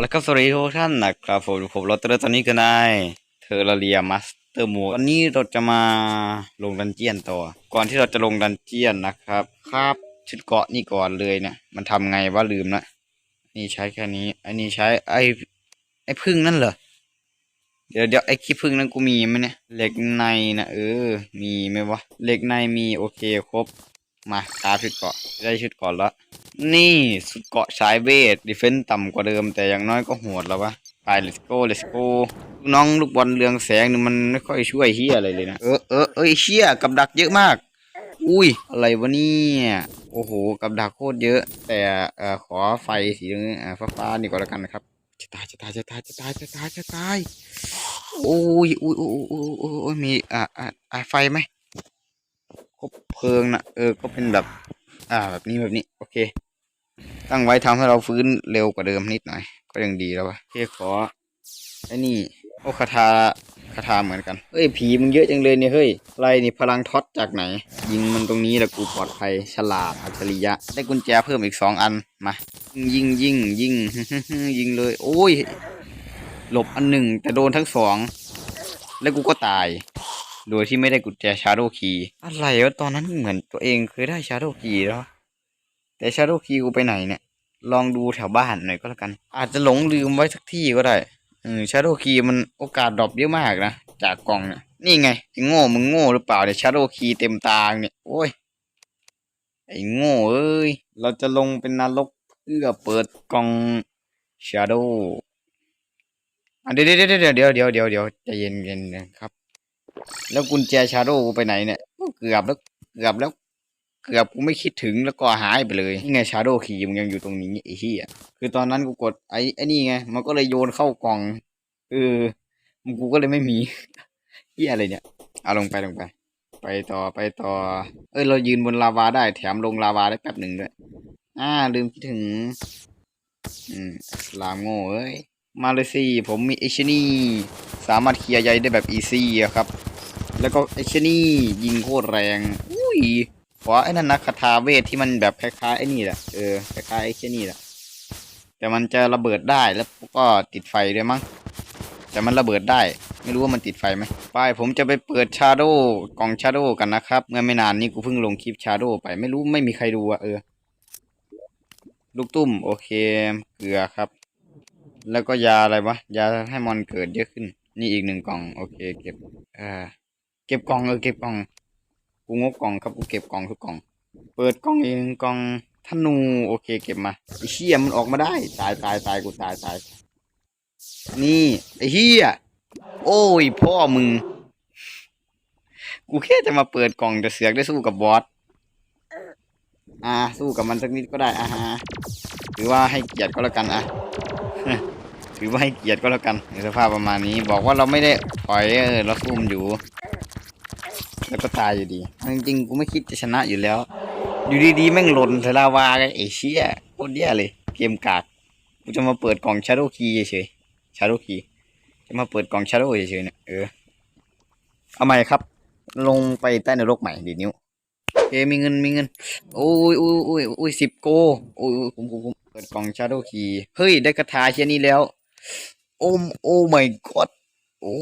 แล้วก็สวัสดีทุกท่านนะครับผมผมลอตเตอร์ตอนนี้ก็ได้เทอร์เรียมาสเตอร์มูวันนี้เราจะมาลงดันเจียนต่อ ก่อนที่เราจะลงดันเจียนนะครับครับชุดเกาะนี่ก่อนเลยเนี่ย มันทำไงว่าลืมละนี่ใช้แค่นี้ อันนี้ใช้ไอ้ไอ้พึ่งนั่นเหรอเดี๋ยวเดี๋ยวไอ้ขี้พึ่งนั้นกูมีไหมเนี่ยเหล็กในนะเออ มีไหมวะเหล็กในมีโอเคครบมาคาชุดเกาะได้ชุดเกาะแล้ว นี่สุดเกาะสายเวทดิเฟนต์ต่ำกว่าเดิม แต่อย่างน้อยก็โหดแล้ววะไป let's go let's go น้องลูกบอลเรืองแสงนี่มันไม่ค่อยช่วยเฮียอะไรเลยนะ เออเออเอ้ยเชี่ยกับดักเยอะมาก อุ้ย อะไรวะเนี่ยโอ้โห กับดักโคตรเยอะ แต่เอ่อขอไฟสีเอ่อฟ้าๆนี่ก่อนแล้วกันนะครับจะตายจะตายจะตายจะตายจะตายจะตายโอ้ยอุ้ยอุ้ยอุ้ยอุ้ยอุ้ยมีอ่าอ่าอ่าไฟไหมคบเพลิงนะเออก็เป็นแบบ อ่าแบบนี้แบบนี้ โอเค ตั้งไว้ทำให้เราฟื้นเร็วกว่าเดิมนิดหน่อย ก็ยังดีแล้ววะโอเคขอไอ้นี่โอคาถาคาถาเหมือนกันเฮ้ยผีมึงเยอะจังเลยเนี่ยเฮ้ยอะไรนี่พลังท็อตจากไหน ยิงมันตรงนี้แหละกูปลอดภัยฉลาดอัจฉริยะ ได้กุญแจเพิ่มอีกสองอันมายิงยิงยิงยิงเลย โอ้ย หลบอันหนึ่งแต่โดนทั้งสองแล้วกูก็ตาย โดยที่ไม่ได้กุญแจชาร์โดคีอะไรวะตอนนั้นเหมือนตัวเองเคยได้ชาร์โดคีแล้ว แต่ชาโดคีกูไปไหนเนี่ย ลองดูแถวบ้านหน่อยก็แล้วกัน อาจจะหลงลืมไว้สักที่ก็ได้เออชาโดคีมันโอกาสดรอปเยอะมากนะจากกล่องเนี่ยนี่ไงไอ้โง่มึงโง่หรือเปล่าเนี่ยชาโดคีเต็มตาเนี่ยโอ้ยไอ้โง่เอ้ยเราจะลงเป็นนรกเพื่อเปิดกล่องชาโดอะเดี๋ยวเดี๋ยวเดี๋ยวเดี๋ยวเดี๋ยวเดี๋ยวเดี๋ยวใจเย็นเย็นนะครับ แล้วกุญแจชาโดกูไปไหนเนี่ยเกือบแล้วเกือบแล้ว กือบกูไม่คิดถึงแล้วก็หายไปเลยนี่ไงชาโดคีมันยังอยู่ตรงนี้ไอ้เหี้ยคือตอนนั้นกูกดไอ้ไอ้นี่ไงมันก็เลยโยนเข้ากล่องเออมันกูก็เลยไม่มีเหี้ยอะไรเนี่ยเอาลงไปลงไป ไปต่อไปต่อ เอ้ยเรายืนบนลาวาได้แถมลงลาวาได้แป๊บหนึ่งด้วยอ่าลืมคิดถึง อืมลามโง่เอ้ยมาเลยสิผมมีไอชนี่สามารถเคลียร์ใยได้แบบอีซี่ครับ แล้วก็ไอชนี่ยิงโคตรแรง อุ้ย ขอไอ้นั่นนะคาถาเวทที่มันแบบคล้ายๆไอ้นี่แหละเออคล้ายๆไอ้ชนี่แหละแต่มันจะระเบิดได้แล้วก็ติดไฟด้วยมั้งแต่มันระเบิดได้ ไม่รู้ว่ามันติดไฟไหมไปผมจะไปเปิดชาโดกล่องชาโดกันนะครับเมื่อไม่นานนี้กูเพิ่งลงคลิปชาโดไปไม่รู้ไม่มีใครดูอะเออ ลูกตุ้ม โอเคเกลือครับ แล้วก็ยาอะไรวะยาให้มอนเกิดเยอะขึ้น นี่อีกหนึ่งกล่อง โอเค เก็บอ่าเก็บกล่องเออเก็บกล่อง กูงกกล่องครับกูเก็บกล่องทุกกล่อง เปิดกล่องเองกล่องธนูโอเคเก็บมาไอ้เชี่ยมันออกมาได้ ตายตายตายกูตายตาย นี่ไอ้เฮียโอ้ยพ่อมึง กูแค่จะมาเปิดกล่องจะเสือกได้สู้กับบอสอ่าสู้กับมันสักนิดก็ได้อ่าฮะถือว่าให้เกียรติก็แล้วกันอะถือว่าให้เกียรติก็แล้วกันในสภาพประมาณนี้ บอกว่าเราไม่ได้ถอยเออเราซุ่มอยู่ แล้วก็ตายอยู่ดี จริงๆ กูไม่คิดจะชนะอยู่แล้ว อยู่ดีๆ แม่งหล่นใส่ลาวาไงไอ้เชี่ยโคตรแย่เลย เกมกาก กูจะมาเปิดกล่องชาร์โดคีเฉยชาร์โดคีจะมาเปิดกล่องชาร์โดเฉยๆเนี่ย เออ เอาใหม่ครับ ลงไปใต้นรกใหม่ดีนิ้วเคมีเงินมีเงิน โอ้ยโอ้ยโอ้ยโอ้ยสิบโกโอ้ยโอ้ยผมผมผมเปิดกล่องชาร์โดคีเฮ้ย ได้คาถาเชียนี้แล้ว โอ้โอ้ my god โอ้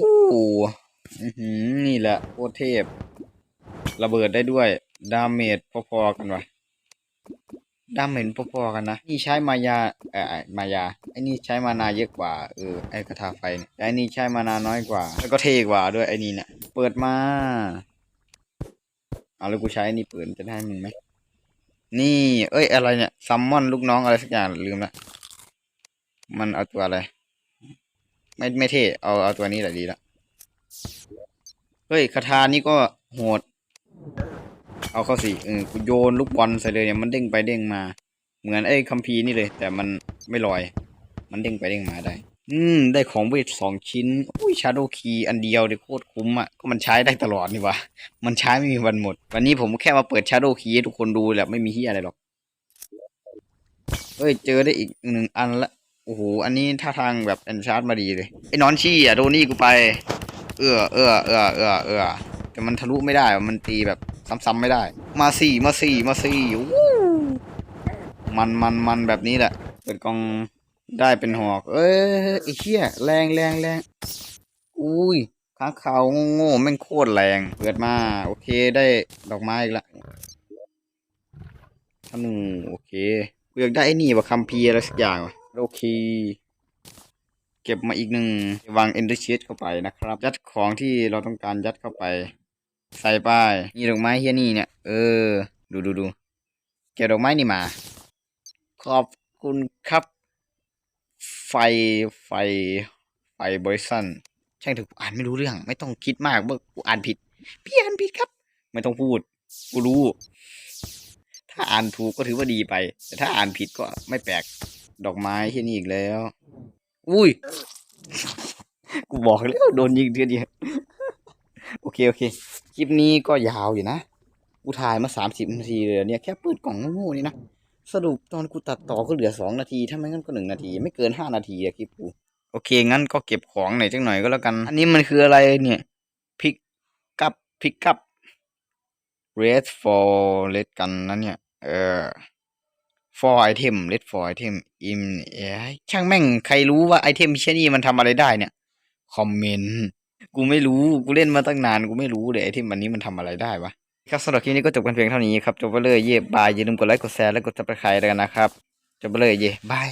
นี่แหละโคตรเทพ ระเบิดได้ด้วย ดาเมจพอๆกันวะดาเมจพอๆกันนะ นี่ใช้มายาเอ่อมายาไอ้นี่ใช้มานาเยอะกว่าเออไอ้คาถาไฟเนี่ยไอ้นี่ใช้มานาน้อยกว่า แล้วก็เทกว่าด้วยไอ้นี่เนี่ยเปิดมาเอาแล้วกูใช้อ้นี่เปิดจะได้มึงไหมนี่ เอ้ยอะไรเนี่ยซัมมอนลูกน้องอะไรสักอย่างลืมละมันเอาตัวอะไร ไม่ไม่เท่เอาเอาตัวนี้แหละดีละเฮ้ยคาถานี่ก็โหด เอาเข้าสิเออกูโยนลูกบอลใส่เลยเนี่ยมันเด้งไปเด้งมา เหมือนไอ้คัมภีร์นี่เลย แต่มันไม่ลอย มันเด้งไปเด้งมาได้ อืม ได้ของเวทสองชิ้นอุ้ยชาโดคีอันเดียวเดี๋ยโคตรคุ้มอะก็มันใช้ได้ตลอดนี่วะมันใช้ไม่มีวันหมด วันนี้ผมแค่มาเปิดชาโดคีให้ทุกคนดูแหละไม่มีที่อะไรหรอกเฮ้ยเจอได้อีกหนึ่งอันละโอ้โหอันนี้ท่าทางแบบแอนชาร์ดมาดีเลยไอ้นอนชี่อะโดนี่กูไป เออเออเออเออเออแต่มันทะลุไม่ได้มันตีแบบ ซ้ำๆไม่ได้ มาสี่มาสี่มาสี่มันมันมันแบบนี้แหละเปิดกองได้เป็นหอก เอ้ยไอ้เหี้ยแรงแรงแรงอุ้ยค้างคาโง่ๆแม่งโคตรแรง เปิดมา โอเคได้ดอกไม้อีกละธนูโอเคกูอยากได้ไอ้นี่ว่ะคัมภีร์อะไรสักอย่างวะโอเค เก็บมาอีกหนึ่งวางเอนเดอร์ชีเข้าไปนะครับ ยัดของที่เราต้องการยัดเข้าไป ใส่ป้ายนี่ดอกไม้เฮียนี่เนี่ย เออ ดูดูดูเก็บดอกไม้นี่มา ขอบคุณครับ ไฟไฟ ไฟบริสันช่างถึงอ่านไม่รู้เรื่อง ไม่ต้องคิดมากเมื่อกูอ่านผิด พี่อ่านผิดครับ ไม่ต้องพูด กูรู้ ถ้าอ่านถูกก็ถือว่าดีไป แต่ถ้าอ่านผิดก็ไม่แปลก ดอกไม้ที่นี่อีกแล้ว อุ้ย กูบอกแล้วโดนยิงเทีเดียว โอเคโอเค คลิปนี้ก็ยาวอยู่นะกูถ่ายมาสามสิบนาทีเลยเนี่ยแค่เปิดกล่องโง่ๆนี่นะสรุปตอนกูตัดต่อก็เหลือสองนาทีถ้าไม่งั้นก็หนึ่งนาที ไม่เกินห้านาทีอะคลิปกูโอเค งั้นก็เก็บของหน่อยจังหน่อยก็แล้วกัน อันนี้มันคืออะไรเนี่ยพิกกับพิกกับ red for red กันนะเนี่ย เออ for item red for item im เอ้ยช่างแม่งใครรู้ว่าไอเทมเช่นนี้มันทำอะไรได้เนี่ย คอมเมนต์ กูไม่รู้ กูเล่นมาตั้งนาน กูไม่รู้เลยไอเทมอันนี้มันทำอะไรได้วะ ครับสำหรับคลิปนี้ก็จบกันเพียงเท่านี้ครับ จบไปเลยเย่บายอย่าลืมกดไลค์ กดแชร์ และกดซับสไครต์ด้วยกันนะครับ จบไปเลยเย่บาย